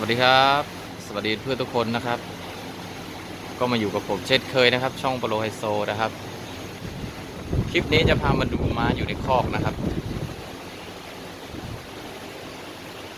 วัสดีครับ สวัสดีเพื่อนทุกคนนะครับ ก็มาอยู่กับผมเช่นเคยนะครับ ช่องโปรไฮโซนะครับ คลิปนี้จะพามาดูม้าอยู่ในคอกนะครับ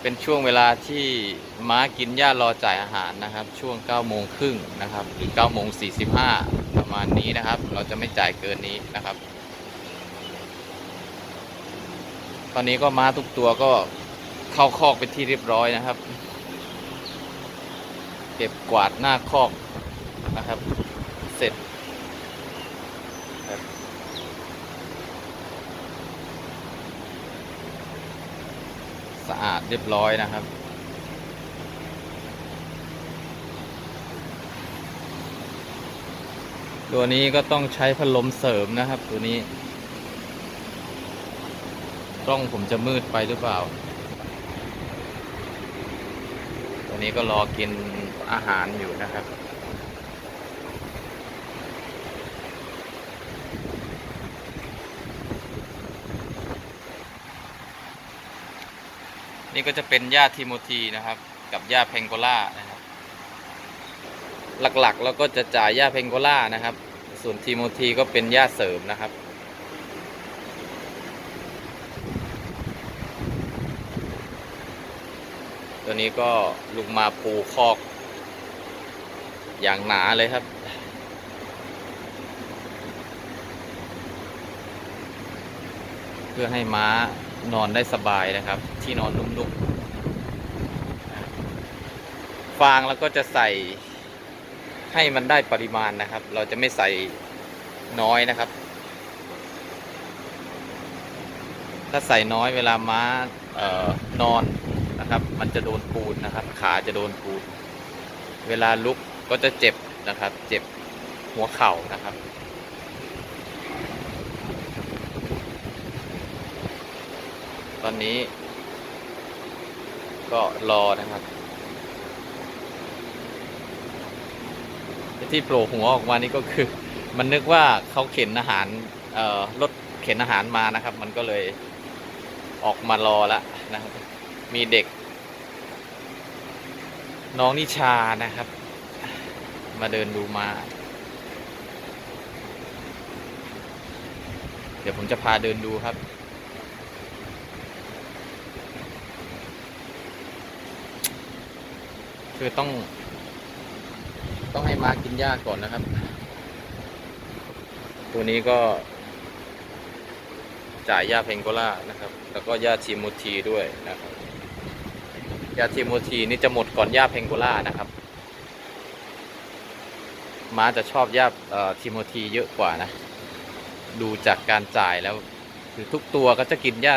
เป็นช่วงเวลาที่ม้ากินหญ้ารอจ่ายอาหารนะครับ ช่วง9โมงครึ่งนะครับ หรือ9โมง45 ประมาณนี้นะครับ เราจะไม่จ่ายเกินนี้นะครับ ตอนนี้ก็ม้าทุกตัวก็เข้าคอกเป็นที่เรียบร้อยนะครับ เก็บกวาดหน้าคอกนะครับ เสร็จสะอาดเรียบร้อยนะครับตัวนี้ก็ต้องใช้พัดลมเสริมนะครับ ตัวนี้ กล้องผมจะมืดไปหรือเปล่า ตัวนี้ก็รอกินอาหารอยู่นะครับ นี่ก็จะเป็นหญ้าทิโมธีนะครับ กับหญ้าเพงโกล่านะครับ หลักๆเราก็จะจ่ายหญ้าเพงโกล่านะครับ ส่วนทิโมธีก็เป็นหญ้าเสริมนะครับ ตัวนี้ก็ลุกมาปูคอก อย่างหนาเลยครับ เพื่อให้ม้านอนได้สบายนะครับ ที่นอนนุ่มๆฟางแล้วก็จะใส่ให้มันได้ปริมาณนะครับ เราจะไม่ใส่น้อยนะครับ ถ้าใส่น้อยเวลาม้าเอ่อน นะครับ มันจะโดนปูนนะครับ ขาจะโดนปูน เวลาลุกก็จะเจ็บนะครับ เจ็บหัวเข่านะครับ ตอนนี้ ก็รอนะครับที่โผล่หัวออกมานี่ก็คือ มันนึกว่าเขาเข็นอาหารรถเข็นอาหารมานะครับ มันก็เลยออกมารอแล้วนะครับ มีเด็ก น้องนิชานะครับ มาเดินดูมา เดี๋ยวผมจะพาเดินดูครับ คือต้อง ต้องให้มากินหญ้าก่อนนะครับ ตัวนี้ก็จ่ายหญ้าเพงโกล่านะครับ แล้วก็หญ้าทีโมทีด้วยนะครับ หญ้าทีโมทีนี่จะหมดก่อนหญ้าเพงโกล่านะครับม้าจะชอบหญ้าทีโมทีเยอะกว่านะ ดูจากการจ่ายแล้ว คือทุกตัวก็จะกินหญ้า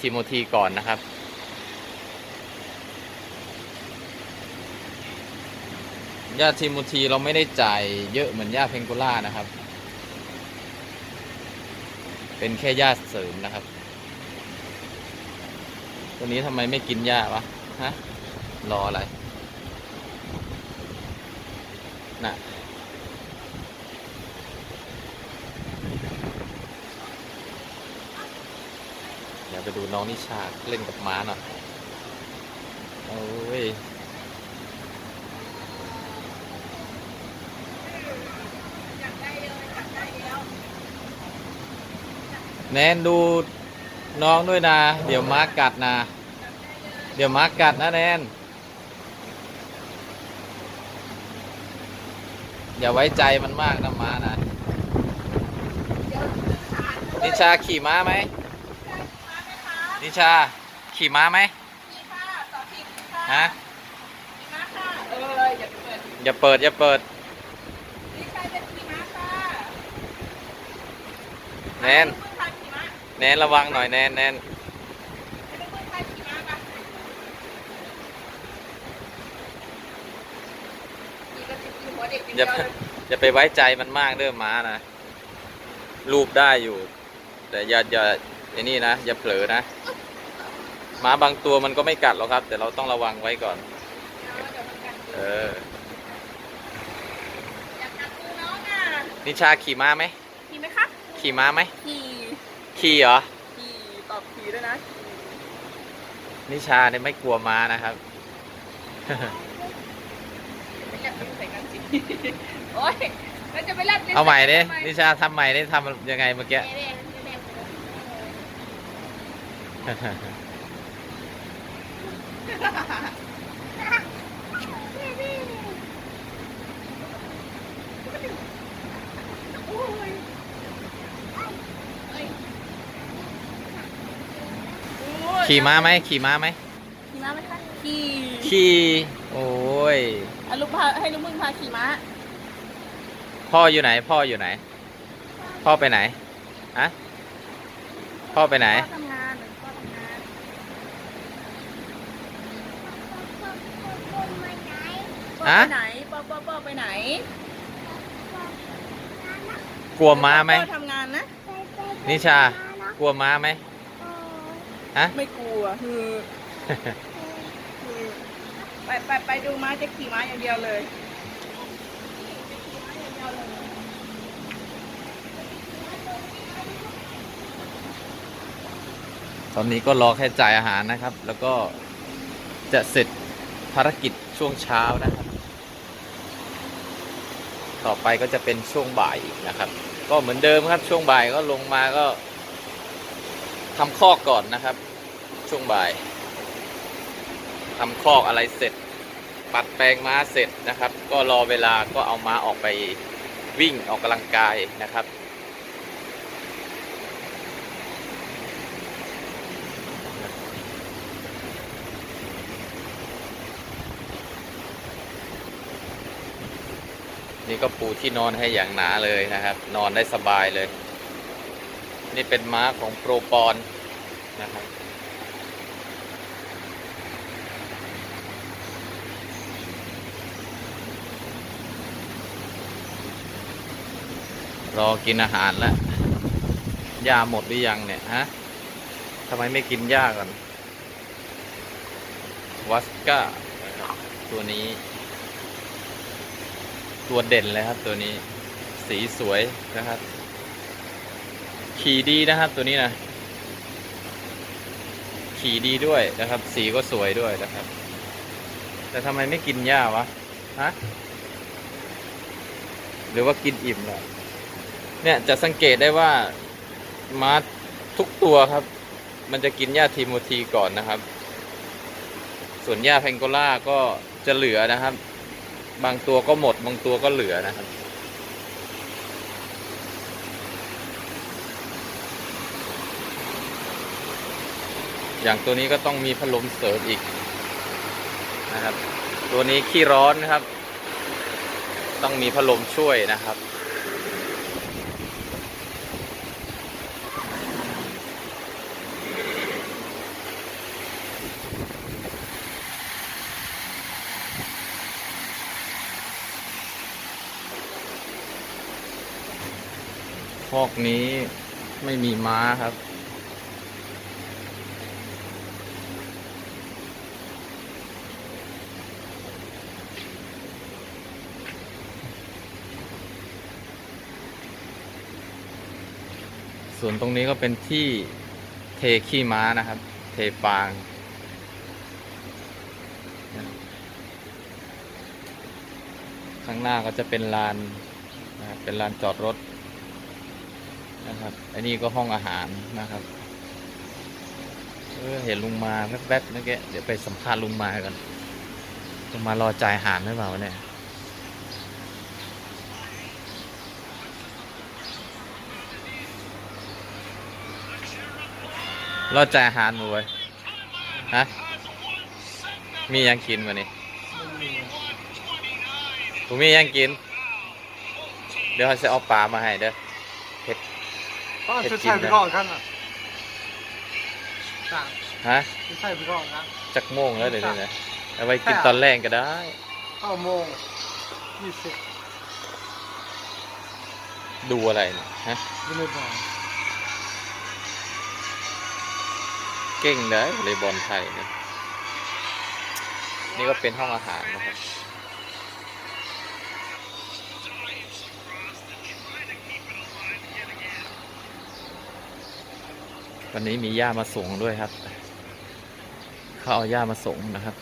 ทีโมทีก่อนนะครับหญ้าทีโมทีเราไม่ได้จ่ายเยอะเหมือนหญ้าเพงโกล่านะครับ เป็นแค่หญ้าเสริมนะครับ ตัวนี้ทำไมไม่กินหญ้าวะ ฮะ รออะไร น่ะ เดี๋ยวไปดูน้องนิชาเล่นกับม้าหน่อยโอ้ยแนนดูน้องด้วยนะ เดี๋ยวม้ากัดนะ เดี๋ยวม้ากัดนะแนนอย่าไว้ใจมันมากนะม้านะนิชาขี่ม้าไหมนิชาขี่ม้าไหมฮะอย่าเปิดอย่าเปิดแนนแนนระวังหน่อยแนนแนน อย่าอย่าไปไว้ใจมันมากเด้อม้านะรูปได้อยู่ แต่อย่าอย่าไอ้นี่นะอย่าเผลอนะม้าบางตัวมันก็ไม่กัดหรอกครับ แต่เราต้องระวังไว้ก่อน เออนิชาขี่ม้าไหมขี่ไหมคะขี่ม้าไหมขี่ขี่เหรอขี่ตอบขี่ด้วยนะนิชาเนี่ยไม่กลัวม้านะครับ ไปแลบลิ้นใส่กันสิ โอ๊ยแล้วจะไปแลบลิ้นเอาใหม่ดิทำไนิชาทำใหม่ดิทำยังไงเมื่อกี้โอ้ยเอ้ยโอ้ยขี่ม้าไหมขี่ม้าไหมขี่ม้าไหมคะขี่ขี่โอ้ย อะลูกพาให้ลูกมึงพาขี่ม้าพ่ออยู่ไหน พ่ออยู่ไหน พ่อไปไหนฮะพ่อไปไหน พ่อทำงานหรือพ่อทำงานฮะพ่อไปไหนพ่อพ่อพ่อไปไหนกลัวม้าไหมพ่อทำงานนะ นิชากลัวม้าไหมฮะไม่กลัวคือคือ ไปไปไปดูม้าจะขี่ม้าอย่างเดียวเลยตอนนี้ก็รอแค่จ่ายอาหารนะครับ แล้วก็จะเสร็จภารกิจช่วงเช้านะครับ ต่อไปก็จะเป็นช่วงบ่ายอีกนะครับ ก็เหมือนเดิมครับช่วงบ่ายก็ลงมาก็ทำคอก่อนนะครับ ช่วงบ่าย ทำคอกอะไรเสร็จ ปัดแปลงม้าเสร็จนะครับ ก็รอเวลาก็เอาม้าออกไปวิ่งออกกำลังกายนะครับนี่ก็ปูที่นอนให้อย่างหนาเลยนะครับ นอนได้สบายเลย นี่เป็นม้าของโปรปอนนะครับ รอกินอาหารแล้วหญ้าหมดหรือยังเนี่ยฮะทำไมไม่กินหญ้าก่อนวัสก้าตัวนี้ ตัวเด่นเลยครับตัวนี้ สีสวยนะครับ ขี่ดีนะครับตัวนี้นะ ขี่ดีด้วยนะครับ สีก็สวยด้วยนะครับ แต่ทำไมไม่กินหญ้าวะ ฮะ หรือว่ากินอิ่มแล้ว เนี่ยจะสังเกตได้ว่าม้าทุกตัวครับ มันจะกินหญ้าทีโมทีก่อนนะครับ ส่วนหญ้าแพงโกล่าก็จะเหลือนะครับ บางตัวก็หมด บางตัวก็เหลือนะครับอย่างตัวนี้ก็ต้องมีพัดลมเสริมอีกนะครับ ตัวนี้ขี้ร้อนนะครับ ต้องมีพัดลมช่วยนะครับ คอกนี้ไม่มีม้าครับ ส่วนตรงนี้ก็เป็นที่เทขี้ม้านะครับ เทฟางข้างหน้าก็จะเป็นลานนะเป็นลานจอดรถ นะครับ อันนี้ก็ห้องอาหารนะครับ เออเห็นลุงมาแวบๆเมื่อกี้เดี๋ยวไปสัมภาษณ์ลุงมากันลุงมารอจ่ายอาหารหรือเปล่าวะเนี่ยรอจ่ายอาหารมาเว้ยฮะ มียังกินวะนี่ผมมียังกิน เดี๋ยวเขาจะเอาปลามาให้เด้อ ก็จะใช่ไปก่อนกันอะจ้ะฮะจะใช่ไปก่อนนะจักโมงแล้วเดี๋ยวนี้นะเอาไว้กินตอนแรกก็ได้เก้าโมงยี่สิบดูอะไรเนี่ยฮะยังไม่บอกเก่งเลยเลยบอลไทยเนี่ยนี่ก็เป็นห้องอาหารนะครับ วันนี้มีหญ้ามาส่งด้วยครับ เขาเอาหญ้ามาส่งนะครับ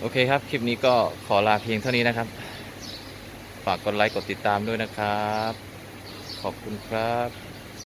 โอเคครับ คลิปนี้ก็ขอลาเพียงเท่านี้นะครับ ฝากกดไลค์กดติดตามด้วยนะครับ ขอบคุณครับ